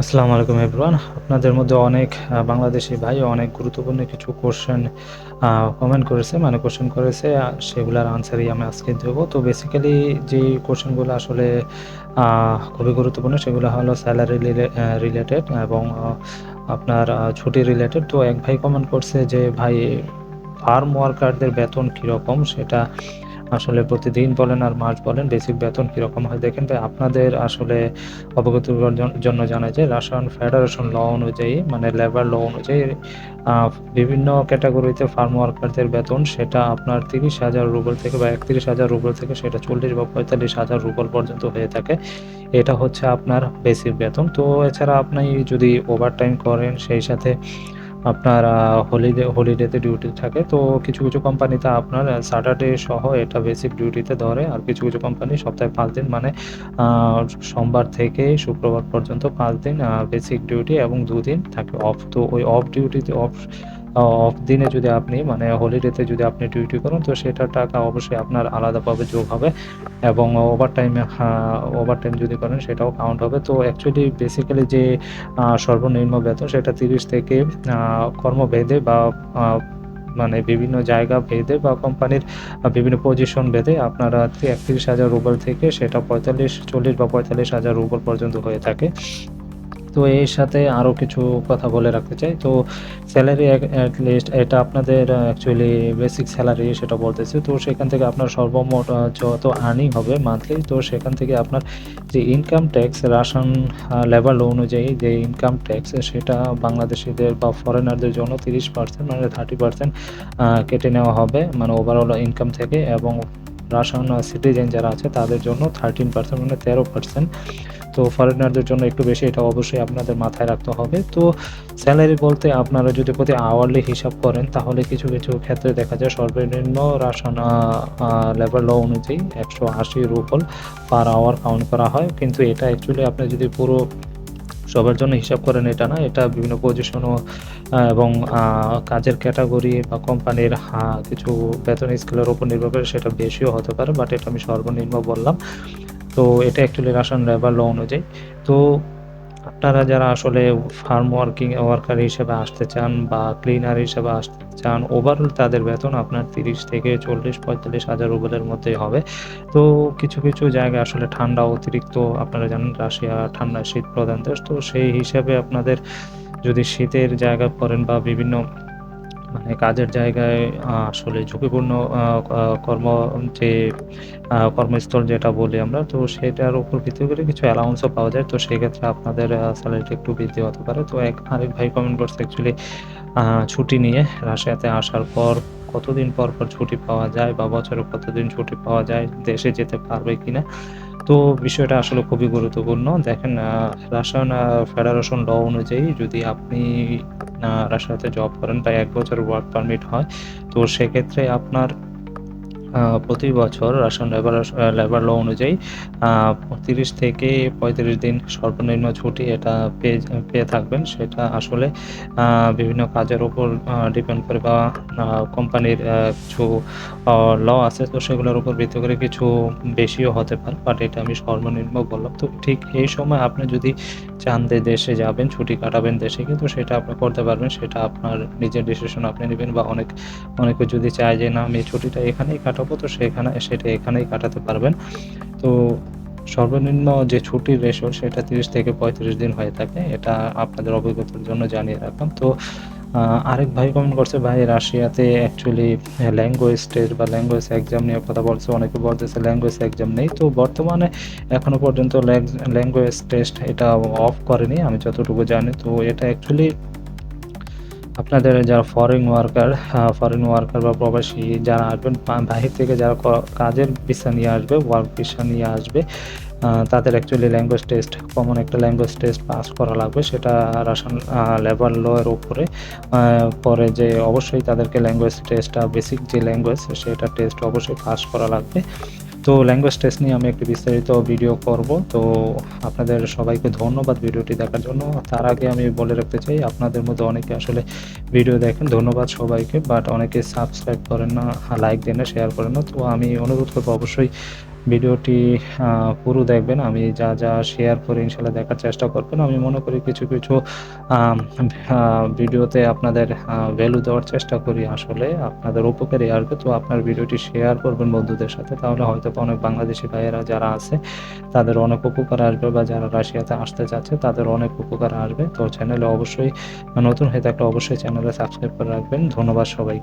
আসসালামু আলাইকুম এভরিওয়ান আপনাদের মধ্যে অনেক বাংলাদেশি ভাই অনেক গুরুত্বপূর্ণ কিছু কোশ্চেন কমেন্ট করেছে মানে কোশ্চেন করেছে সেগুলোর আনসারই আমি আজকে দেবো। তো বেসিক্যালি যে কোশ্চেনগুলো আসলে খুবই গুরুত্বপূর্ণ, সেগুলো হলো স্যালারি রিলেটেড এবং আপনার ছুটি রিলেটেড তো এক ভাই কমেন্ট করছে যে, ভাই ফার্ম ওয়ার্কারদের বেতন কীরকম? সেটা আসলে প্রতিদিন বলেন আর মাস বলেন বেসিক বেতন কীরকম হয়? দেখেন ভাই, আপনাদের আসলে অবগত জন্য জানাই যে রাশিয়ান ফেডারেশন ল অনুযায়ী মানে লেবার ল অনুযায়ী বিভিন্ন ক্যাটাগরিতে ফার্ম ওয়ার্কারদের বেতন, সেটা আপনার তিরিশ হাজার রুবল থেকে বা একত্রিশ হাজার রুবল থেকে সেটা চল্লিশ বা পঁয়তাল্লিশ হাজার রুবল পর্যন্ত হয়ে থাকে। এটা হচ্ছে আপনার বেসিক বেতন। তো এছাড়া আপনি যদি ওভারটাইম করেন, সেই সাথে আপনার হলিডে হলিডেতে ডিউটি থাকে। তো কিছু কিছু কোম্পানিতে আপনার স্যাটারডে সহ এটা বেসিক ডিউটিতে ধরে আর কিছু কিছু কোম্পানি সপ্তাহে পাঁচ দিন মানে সোমবার থেকে শুক্রবার পর্যন্ত পাঁচ দিন বেসিক ডিউটি এবং দুদিন থাকে অফ তো ওই অফ ডিউটিতে অফ অফ দিনে যদি আপনি মানে হলিডেতে যদি আপনি ডিউটি করেন, তো সেটার টাকা অবশ্যই আপনার আলাদাভাবে যোগ হবে এবং ওভার টাইমে ওভার টাইম যদি করেন সেটাও কাউন্ট হবে। তো অ্যাকচুয়ালি বেসিক্যালি যে সর্বনিম্ন বেতন সেটা তিরিশ থেকে কর্মভেদে বা মানে বিভিন্ন জায়গা ভেদে বা কোম্পানির বিভিন্ন পজিশন ভেদে আপনারা একত্রিশ হাজার রুবল থেকে সেটা পঁয়তাল্লিশ, চল্লিশ বা পঁয়তাল্লিশ হাজার রুবল পর্যন্ত হয়ে থাকে। তো এর সাথে আরও কিছু কথা বলে রাখতে চাই। তো স্যালারি লিস্ট এটা আপনাদের অ্যাকচুয়ালি বেসিক স্যালারি সেটা বলতেছি। তো সেখান থেকে আপনার সর্বমোট যত আর্নিং হবে মান্থলি তো সেখান থেকে আপনার যে ইনকাম ট্যাক্স রাশন লেভেল অনুযায়ী যে ইনকাম ট্যাক্স সেটা বাংলাদেশিদের বা ফরেনারদের জন্য তিরিশ পার্সেন্ট মানে থার্টি পার্সেন্ট কেটে নেওয়া হবে মানে ওভারঅল ইনকাম থেকে এবং রাশন সিটিজেন যারা আছে তাদের জন্য থার্টিন পার্সেন্ট মানে তেরো পার্সেন্ট তো ফরেনারদের জন্য একটু বেশি এটা অবশ্যই আপনাদের মাথায় রাখতে হবে। তো স্যালারি বলতে আপনারা যদি প্রতি আওয়ারলি হিসাব করেন, তাহলে কিছু কিছু ক্ষেত্রে দেখা যায় সর্বনিম্ন রাশন লেবার ল অনুযায়ী একশো আশি রুপল পার আওয়ার কাউন্ট করা হয়। কিন্তু এটা অ্যাকচুয়ালি আপনি যদি পুরো সবার জন্য হিসাব করেন, এটা না, এটা বিভিন্ন পজিশন এবং কাজের ক্যাটাগরি বা কোম্পানির কিছু বেতন স্কেলের উপর নির্ভর করে সেটা বেশিও হতে পারে বাট এটা আমি সর্বনিম্ন বললাম। তো এটা অ্যাকচুয়ালি রাশন লেবার ল অনুযায়ী। তো আপনারা যারা আসলে ফার্ম ওয়ার্কিং ওয়ার্কার হিসেবে আসতে চান বা ক্লিনার হিসেবে আসতে চান ওভারঅল তাদের বেতন আপনার তিরিশ থেকে চল্লিশ, পঁয়তাল্লিশ হাজার রুবেলের মধ্যেই হবে। তো কিছু কিছু জায়গায় আসলে ঠান্ডা অতিরিক্ত আপনারা জানেন রাশিয়া ঠান্ডা শীত প্রধান। দেশ তো সেই হিসাবে আপনাদের যদি শীতের জায়গায় পড়েন বা বিভিন্ন মানে কাজের জায়গায় আসলে ঝুঁকিপূর্ণ কর্ম যে কর্মস্থল যেটা বলি আমরা, তো সেটার উপর ভিত্তি করে কিছু অ্যালাউন্সও পাওয়া যায়। তো সেক্ষেত্রে আপনাদের স্যালারিটা একটু বৃদ্ধি হতে পারে। তো এক, আরেক ভাই কমেন্ট করছে অ্যাকচুয়ালি ছুটি নিয়ে রাশিয়াতে আসার পর কতদিন পর পর ছুটি পাওয়া যায় বা বছরে কতদিন ছুটি পাওয়া যায়, দেশে যেতে পারবে কিনা? তো বিষয়টা আসলে খুবই গুরুত্বপূর্ণ। দেখেন রাশিয়ান ফেডারেশন ল অনুযায়ী যদি আপনি রাশিয়াতে জব করেন বা এক বছর ওয়ার্ক পারমিট হয়। তো সেক্ষেত্রে আপনার প্রতি বছর রাশন লেবার লেবার ল অনুযায়ী তিরিশ থেকে পঁয়ত্রিশ দিন সর্বনিম্ন ছুটি এটা পেয়ে পেয়ে থাকবেন। সেটা আসলে বিভিন্ন কাজের উপর ডিপেন্ড করে বা কোম্পানির কিছু ল আছে, তো সেগুলোর উপর ভিত্তি করে কিছু বেশিও হতে পারে বাট এটা আমি সর্বনিম্ন বললাম। তো ঠিক এই সময় আপনি যদি চান দেশে যাবেন, ছুটি কাটাবেন দেশে, কিন্তু সেটা আপনি করতে পারবেন, সেটা আপনার নিজের ডিসিশন আপনি নেবেন বা অনেক, অনেকে যদি চায় যে না, আমি ছুটিটা এখানেই কাটাবো তো সেখানে সেটা এখানেই কাটাতে পারবেন। তো সর্বনিম্ন যে ছুটির রেশো সেটা তিরিশ থেকে পঁয়ত্রিশ দিন হয়ে থাকে। এটা আপনাদের অভিজ্ঞতার জন্য জানিয়ে রাখলাম। তো আরেক ভাই কমেন্ট করছে, ভাই, রাশিয়াতে অ্যাকচুয়ালি ল্যাঙ্গুয়েজ টেস্ট বা ল্যাঙ্গুয়েজ এক্সাম নিয়ে কথা বলছে। অনেকে বলতেছে ল্যাঙ্গুয়েজ এক্সাম নেই। তো বর্তমানে এখনও পর্যন্ত ল্যাঙ্গুয়েজ টেস্ট এটা অফ করেনি, আমি যতটুকু জানি। তো এটা অ্যাকচুয়ালি আপনাদের যারা ফরেন ওয়ার্কার ফরেন ওয়ার্কার বা প্রবাসী যারা আসবেন বাহির থেকে যারা কাজের ভিসা নিয়ে আসবে ওয়ার্ক ভিসা নিয়ে আসবে তাদের অ্যাকচুয়ালি ল্যাঙ্গুয়েজ টেস্ট কমন একটা ল্যাঙ্গুয়েজ টেস্ট পাস করা লাগবে। সেটা রাশন লেবার ল এর উপরে পরে যে অবশ্যই তাদেরকে ল্যাঙ্গুয়েজ টেস্টটা বেসিক যে ল্যাঙ্গুয়েজ সেটা টেস্ট অবশ্যই পাস করা লাগবে। তো ল্যাঙ্গুয়েজ টেস্ট নিয়ে আমি একটি বিস্তারিত ভিডিও করব। তো আপনাদের সবাইকে ধন্যবাদ ভিডিওটি দেখার জন্য। তার আগে আমি বলে রাখতে চাই, আপনাদের মধ্যে অনেকে আসলে ভিডিও দেখেন, ধন্যবাদ সবাইকে। বাট অনেকে সাবস্ক্রাইব করেন না লাইক দেন না শেয়ার করেন না। তো আমি অনুরোধ করব অবশ্যই ভিডিওটি পুরো দেখবেন। আমি যা যা শেয়ার করে ইনশাল্লাহ দেখার চেষ্টা করবেন। আমি মনে করি কিছু কিছু ভিডিওতে আপনাদের ভ্যালু দেওয়ার চেষ্টা করি আসলে। আপনাদের উপকারী আসবে তো আপনার ভিডিওটি শেয়ার করবেন বন্ধুদের সাথে। তাহলে হয়তো অনেক বাংলাদেশি ভাইয়েরা যারা আছে, তাদের অনেক উপকার আসবে বা যারা রাশিয়াতে আসতে চাচ্ছে তাদের অনেক উপকার আসবে। তো চ্যানেলে অবশ্যই নতুন হয়ে থাকলে অবশ্যই চ্যানেলে সাবস্ক্রাইব করে রাখবেন। ধন্যবাদ সবাইকে।